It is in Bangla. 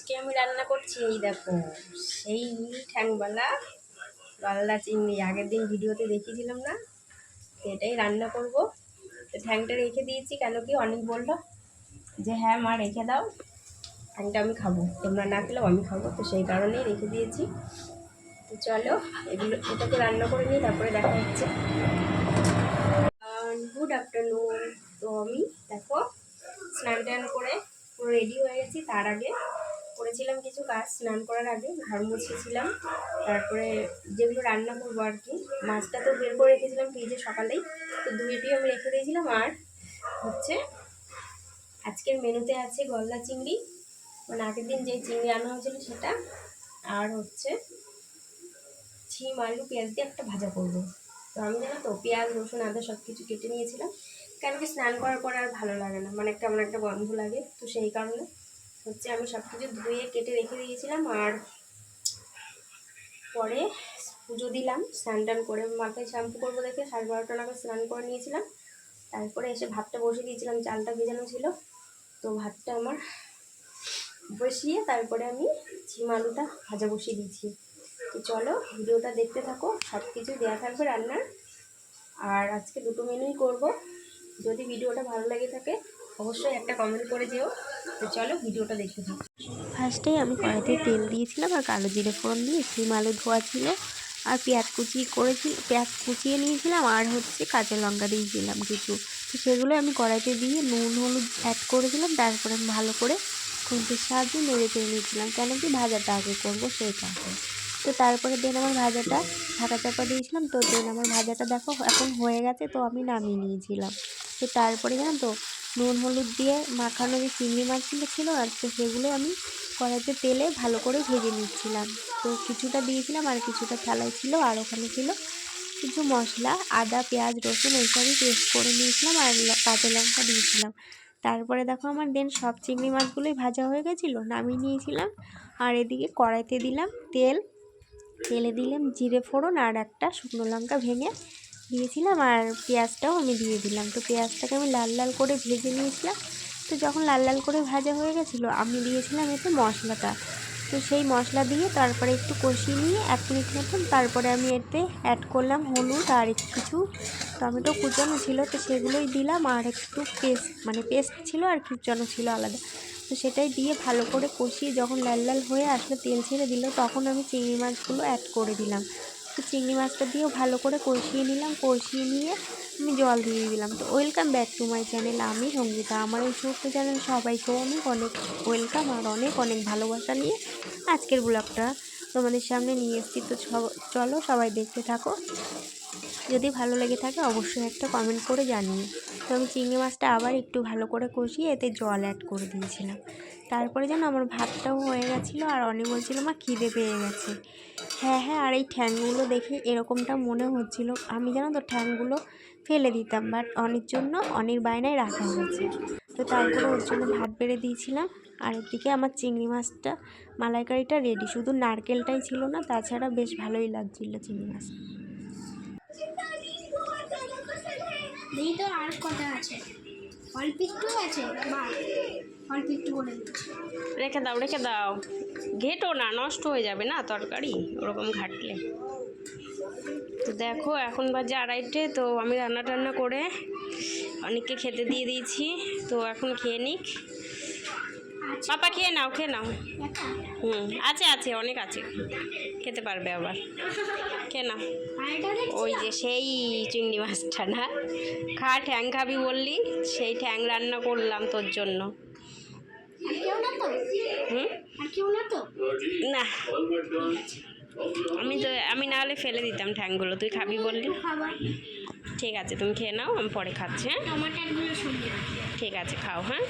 আজকে আমি রান্না করছি, এই দেখো, সেই ঠ্যাংবালা গলদা চিংড়ি। আগের দিন ভিডিওতে দেখিয়েছিলাম না এটাই রান্না করব। তো ঠ্যাংটা রেখে দিয়েছি, কেন কি অনেক বলল যে হ্যাঁ মা, রেখে দাও, ঠ্যাংটা আমি খাব, তোমরা না খেলেও আমি খাব। তো সেই কারণেই রেখে দিয়েছি। তো চলো, এগুলো, এটাকে রান্না করে নিই, তারপরে দেখা হচ্ছে। গুড আফটারনুন তো আমি, দেখো স্নান টান করে পুরো রেডি হয়ে গেছি, তার আগে করেছিলাম কিছু কাজ, স্নান করার আগে ঘর মুছেছিলাম তারপরে যেগুলো রান্না করব আর কি, মাছটা তো বের করে রেখেছিলাম ফ্রিজে সকালেই। তো ধুয়েটিও আমি রেখে দিয়েছিলাম। আর হচ্ছে আজকের মেনুতে আছে গলদা চিংড়ি। মানে আগের দিন যে চিংড়ি আনা হয়েছিল সেটা। আর হচ্ছে ছিম, আলু, পেঁয়াজ দিয়ে একটা ভাজা করব। তো আমি জানো তো, পেঁয়াজ, রসুন, আদা সব কিছু কেটে নিয়েছিলাম। কেন কি স্নান করার পর আর ভালো লাগে না। মানে কেমন একটা গন্ধ লাগে। তো সেই কারণে হচ্ছে আমি সব কিছু ধুয়ে কেটে রেখে দিয়েছিলাম আর পরে পুজো দিলাম, স্নান টান করে মাথায় শ্যাম্পু করব দেখে সাড়ে বারোটা নাগাদ স্নান করে নিয়েছিলাম। তারপরে এসে ভাতটা বসিয়ে দিয়েছিলাম, চালটা ভেজানো ছিল। তো ভাতটা আমার বসিয়ে তারপরে আমি ঝিম আলুটা ভাজা বসিয়ে দিয়েছি। তো চলো ভিডিওটা দেখতে থাকো সব কিছু দেওয়া থাকবে রান্নার। আর আজকে দুটো মেনুই করব। যদি ভিডিওটা ভালো লাগে থাকে অবশ্যই একটা কমেন্ট করে যেও তো চলো ভিডিওটা দেখে থাকো। ফার্স্টেই আমি কড়াইতে তেল দিয়েছিলাম আর কালো জিরে ফোড়ন দিয়ে সিম আলু ধোয়া ছিল। আর পেঁয়াজ কুচি করেছি, পেঁয়াজ কুচিয়ে নিয়েছিলাম আর হচ্ছে কাঁচা লঙ্কা দিয়েছিলাম কিছু। তো সেগুলো আমি কড়াইতে দিয়ে নুন, হলুদ অ্যাড করেছিলাম, তারপরে আমি ভালো করে খুন্তির সাহায্যে নেড়ে চেড়ে নিয়েছিলাম। কেন কি ভাজাটা আগে করব সেই কারণে তো তারপরে দেন আমার ভাজাটা, ঢাকা চাপা দিয়েছিলাম। তো দেন আমার ভাজাটা দেখো এখন হয়ে গেছে, তো আমি নামিয়ে নিয়েছিলাম। তো তারপরে জানো তো নুন, হলুদ দিয়ে মাখানো যে চিংড়ি মাছগুলো ছিল আর তো সেগুলো আমি কড়াইতে তেলে ভালো করে ভেজে নিচ্ছিলাম। তো কিছুটা দিয়েছিলাম আর কিছুটা থালায় ছিল আর ওখানে ছিল কিছু মশলা, আদা, পেঁয়াজ, রসুন এইসবই পেস্ট করে নিয়েছিলাম আর কাঁচা লঙ্কা দিয়েছিলাম। তারপরে দেখো আমার দেন সব চিংড়ি মাছগুলোই ভাজা হয়ে গেছিল, নামিয়ে নিয়েছিলাম আর এদিকে কড়াইতে দিলাম তেল। তেলে দিলাম জিরে ফোড়ন আর একটা শুকনো লঙ্কা ভেঙে দিয়েছিলাম আর পেঁয়াজটাও আমি দিয়ে দিলাম। তো পেঁয়াজটাকে আমি লাল লাল করে ভেজে নিয়েছিলাম। তো যখন লাল লাল করে ভাজা হয়ে গেছিল, আমি দিয়েছিলাম এতে মশলাটা। তো সেই মশলা দিয়ে তারপরে একটু কষিয়ে নিয়ে এক মিনিট মতন তারপরে আমি এতে অ্যাড করলাম হলুদ আর একটু কিছু টমেটো কুচানো ছিল। তো সেগুলোই দিলাম আর একটু পেস্ট মানে পেস্ট ছিল আর কুচানো ছিল আলাদা। তো সেটাই দিয়ে ভালো করে কষিয়ে যখন লাল লাল হয়ে আসলো, তেল ছেড়ে দিল, তখন আমি চিংড়ি মাছগুলো অ্যাড করে দিলাম। চিংড়ি মাছটা দিয়েও ভালো করে কষিয়ে নিলাম, কষিয়ে নিয়ে আমি জল দিয়ে দিলাম। তো welcome back to my channel আমি সঙ্গীতা। আমার এই ছোট্ট চ্যানেল সবাইকে অনেক অনেক ওয়েলকাম আর অনেক অনেক ভালোবাসা নিয়ে আজকের ব্লগটা তোমাদের সামনে নিয়ে এসেছি। তো চলো সবাই দেখতে থাকো। যদি ভালো লেগে থাকে অবশ্যই একটা কমেন্ট করে জানিও। তো আমি চিংড়ি মাছটা আবার একটু ভালো করে কষিয়ে এতে জল অ্যাড করে দিয়েছিলাম। তারপরে যেন আমার ভাতটাও হয়ে গেছিল আর অনেক বলছিল, মা, খিদে পেয়ে গেছে। হ্যাঁ হ্যাঁ আর এই ঠ্যাংগুলো দেখে এরকমটা মনে হচ্ছিল। আমি জানো তো ঠ্যাংগুলো ফেলে দিতাম বাট অনেক জন্য অনেক বায়নায় রাখা হয়েছে। তো তারপরে ওর জন্য ভাত বেড়ে দিয়েছিলাম। আর এদিকে আমার চিংড়ি মাছটা, মালাইকারিটা রেডি শুধু নারকেলটাই ছিল না, তাছাড়া বেশ ভালোই লাগছিল চিংড়ি মাছ। তো আর কথা আছে? অল্প একটু আছে? বা অল্প একটু করে রেখে দাও রেখে দাও। ঘেটো না নষ্ট হয়ে যাবে না তরকারি? ওরকম ঘাটলে। তো দেখো এখন বাজে আড়াইটে তো আমি রান্না টান্না করে অনেককে খেতে দিয়ে দিয়েছি। তো এখন খেয়ে নিক। আচ্ছা। পাপা খেয়ে নাও খেয়ে নাও। হুম আছে আছে অনেক আছে। খেতে পারবে আবার। দেখছি ওই যে সেই চিংড়ি মাছটা না? খা ঠ্যাং খাবি বললি সেই ঠ্যাং রান্না করলাম তোর জন্য। না আমি তো আমি না হলে ফেলে দিতাম ঠ্যাংগুলো। তুই খাবি বললি? ঠিক আছে তুমি খেয়ে নাও আমি পরে খাচ্ছি হ্যাঁ? ঠিক আছে খাও হ্যাঁ?